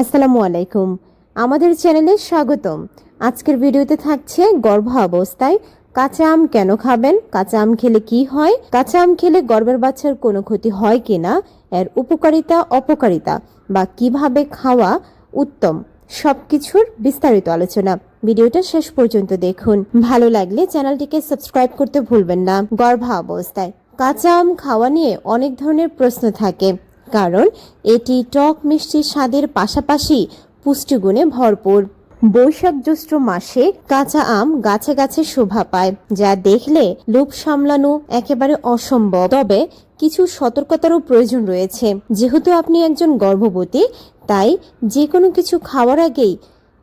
আসসালামু আলাইকুম। আমাদের চ্যানেলে স্বাগতম। আজকের ভিডিওতে থাকছে গর্ভ অবস্থায় কাঁচা আম কেন খাবেন, কাঁচা আম খেলে কি হয়, কাঁচা আম খেলে গর্ভের বাচ্চার কোনো ক্ষতি হয় কিনা, এর উপকারিতা, অপকারিতা বা কীভাবে খাওয়া উত্তম সবকিছুর বিস্তারিত আলোচনা। ভিডিওটা শেষ পর্যন্ত দেখুন। ভালো লাগলে চ্যানেলটিকে সাবস্ক্রাইব করতে ভুলবেন না। গর্ভা অবস্থায় কাঁচা আম খাওয়া নিয়ে অনেক ধরনের প্রশ্ন থাকে। কারণ এটি টক মিষ্টি স্বাদের পাশাপাশি পুষ্টিগুণে ভরপুর। বৈশাখ জ্যৈষ্ঠ মাসে কাঁচা আম গাছে গাছে শোভা পায়, যা দেখলে লোভ সামলানো একেবারে অসম্ভব। তবে কিছু সতর্কতারও প্রয়োজন রয়েছে। যেহেতু আপনি একজন গর্ভবতী, তাই যে কোনো কিছু খাওয়ার আগেই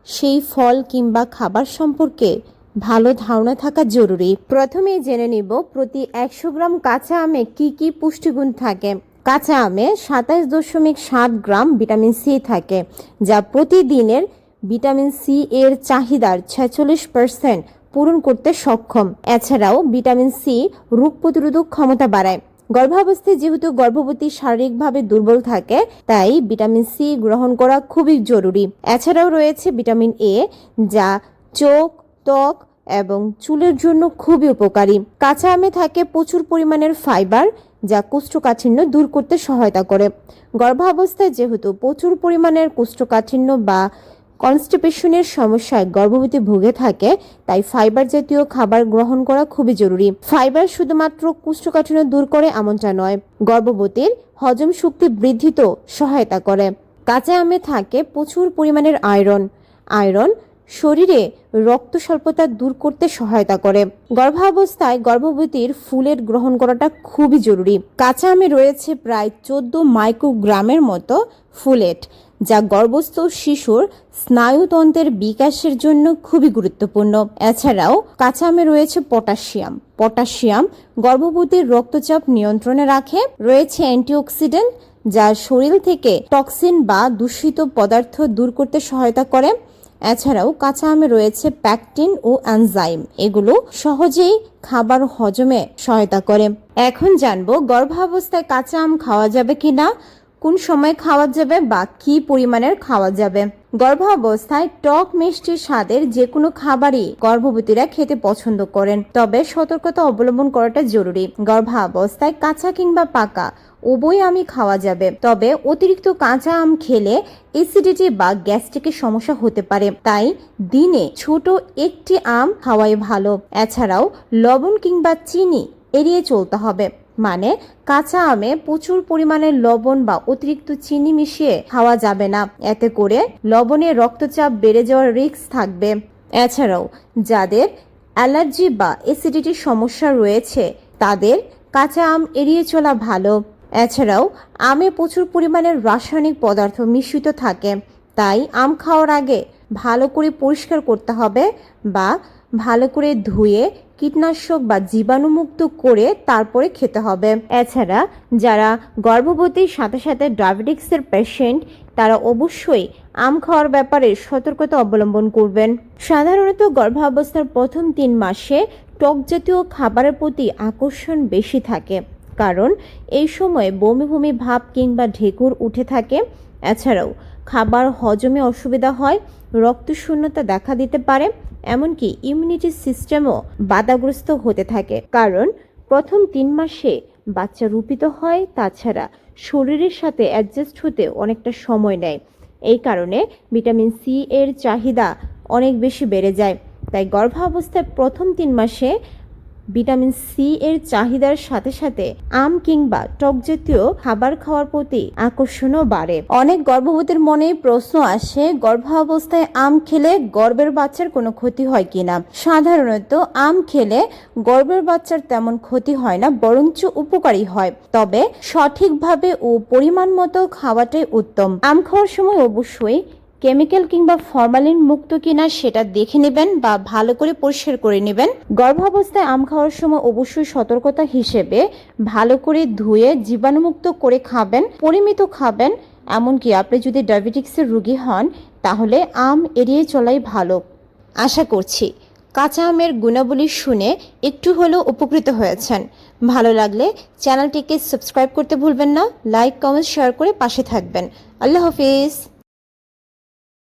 সেই ফল কিংবা খাবার সম্পর্কে ভালো ধারণা থাকা জরুরি। প্রথমেই জেনে নিব প্রতি একশো গ্রাম কাঁচা আমে কি কি পুষ্টিগুণ থাকে। কাঁচা আমে সাতাইশ দশমিক সাত গ্রাম ভিটামিন সি থাকে, যা প্রতিদিনের ভিটামিন সি এর চাহিদার ছেচল্লিশ পার্সেন্ট পূরণ করতে সক্ষম। এছাড়াও ভিটামিন সি রোগ প্রতিরোধক ক্ষমতা বাড়ায়। গর্ভাবস্থায় যেহেতু গর্ভবতী শারীরিকভাবে দুর্বল থাকে, তাই ভিটামিন সি গ্রহণ করা খুবই জরুরি। এছাড়াও রয়েছে ভিটামিন এ, যা চোখ, ত্বক এবং চুলের জন্য খুবই উপকারী। কাঁচা আমে থাকে প্রচুর পরিমাণের ফাইবার যা কোষ্ঠকাঠিন্য দূর করতে সহায়তা করে। গর্ভাবস্থায় যেহেতু প্রচুর পরিমাণের কোষ্ঠকাঠিন্য বা কনস্টিপেশনের সমস্যায় গর্ভবতী ভুগে থাকে, তাই ফাইবার জাতীয় খাবার গ্রহণ করা খুবই জরুরি। ফাইবার শুধুমাত্র কোষ্ঠকাঠিন্য দূর করে এমনটা নয়, গর্ভবতীর হজম শক্তি বৃদ্ধিতেও সহায়তা করে। কাঁচা আমে থাকে প্রচুর পরিমাণের আয়রন। আয়রন শরীরে রক্ত স্বল্পতা দূর করতে সহায়তা করে। গর্ভাবস্থায় গর্ভবতীর ফুলের গ্রহণ করাটা খুবই জরুরি। কাঁচা আমে রয়েছে প্রায় চোদ্দ মাইক্রোগ্রামের মতো ফুলেট, যা গর্ভস্থ শিশুর স্নায়ুতন্ত্রের বিকাশের জন্য খুবই গুরুত্বপূর্ণ। এছাড়াও কাঁচা আমে রয়েছে পটাশিয়াম। পটাশিয়াম গর্ভবতীর রক্তচাপ নিয়ন্ত্রণে রাখে। রয়েছে অ্যান্টিঅক্সিডেন্ট, যা শরীর থেকে টক্সিন বা দূষিত পদার্থ দূর করতে সহায়তা করে। এছাড়াও কাঁচা আমে রয়েছে প্যাকটিন ও অ্যানজাইম এগুলো সহজেই খাবার হজমে সহায়তা করে। এখন জানব গর্ভাবস্থায় কাঁচা আম খাওয়া যাবে কিনা, কোন সময় খাওয়া যাবে বা কি পরিমাণের খাওয়া যাবে। গর্ভাবস্থায় টক মিষ্টি স্বাদের যে কোনো খাবারই গর্ভবতীরা খেতে পছন্দ করেন, তবে সতর্কতা অবলম্বন করাটা জরুরি। গর্ভাবস্থায় কাঁচা কিংবা পাকা উভয় আমি খাওয়া যাবে। তবে অতিরিক্ত কাঁচা আম খেলে অ্যাসিডিটি বা গ্যাস্ট্রিকের সমস্যা হতে পারে। তাই দিনে ছোট একটি আম খাওয়াই ভালো। এছাড়াও লবণ কিংবা চিনি এড়িয়ে চলতে হবে। মানে কাঁচা আমে প্রচুর পরিমাণে লবণ বা অতিরিক্ত চিনি মিশিয়ে খাওয়া যাবে না। এতে করে লবণে রক্তচাপ বেড়ে যাওয়ার রিস্ক থাকবে। এছাড়াও যাদের অ্যালার্জি বা অ্যাসিডিটির সমস্যা রয়েছে, তাদের কাঁচা আম এড়িয়ে চলা ভালো। এছাড়াও, আমে প্রচুর পরিমাণে রাসায়নিক পদার্থ মিশ্রিত থাকে। তাই আম খাওয়ার আগে ভালো করে পরিষ্কার করতে হবে বা ভালো করে ধুয়ে কীটনাশক বা জীবাণুমুক্ত করে তারপরে খেতে হবে। এছাড়া, যারা গর্ভবতীর সাথে সাথে ডায়াবেটিক্সের পেশেন্ট তারা অবশ্যই আম খাওয়ার ব্যাপারে সতর্কতা অবলম্বন করবেন। সাধারণত গর্ভাবস্থার প্রথম তিন মাসে টক জাতীয় খাবারের প্রতি আকর্ষণ বেশি থাকে। কারণ এই সময় বমি বমি ভাব কিংবা ঢেকুর উঠে থাকে। এছাড়াও খাবার হজমে অসুবিধা হয়, রক্তশূন্যতা দেখা দিতে পারে, এমনকি ইমিউনিটি সিস্টেমও বাধাগ্রস্ত হতে থাকে। কারণ প্রথম তিন মাসে বাচ্চা রূপিত হয়, তাছাড়া শরীরের সাথে অ্যাডজাস্ট হতে অনেকটা সময় নেয়। এই কারণে ভিটামিন সি এর চাহিদা অনেক বেশি বেড়ে যায়। তাই গর্ভাবস্থায় প্রথম তিন মাসে ভিটামিন সি এর চাহিদার সাথে সাথে আম কিংবা টক জাতীয় খাবার খাওয়ার প্রতি আকর্ষণও বাড়ে। অনেক গর্ভবতীর মনে প্রশ্ন আসে, গর্ভাবস্থায় আম খেলে গর্ভের বাচ্চার কোনো ক্ষতি হয় কিনা? সাধারণত আম খেলে গর্ভের বাচ্চার তেমন ক্ষতি হয় না, বরঞ্চ উপকারী হয়। তবে সঠিকভাবে ও পরিমাণ মতো খাওয়াটাই উত্তম। আম খাওয়ার সময় অবশ্যই কেমিক্যাল কিংবা ফরমালিন মুক্ত কিনা সেটা দেখে নেবেন বা ভালো করে পরিষ্কার করে নেবেন। গর্ভাবস্থায় আম খাওয়ার সময় অবশ্যই সতর্কতা হিসেবে ভালো করে ধুয়ে জীবাণুমুক্ত করে খাবেন, পরিমিত খাবেন। এমনকি আপনি যদি ডায়াবেটিক্সের রোগী হন, তাহলে আম এড়িয়ে চলাই ভালো। আশা করছি কাঁচা আমের গুণাবলী শুনে একটু হলেও উপকৃত হয়েছেন। ভালো লাগলে চ্যানেলটিকে সাবস্ক্রাইব করতে ভুলবেন না, লাইক, কমেন্ট, শেয়ার করে পাশে থাকবেন। আল্লাহ হাফিজ।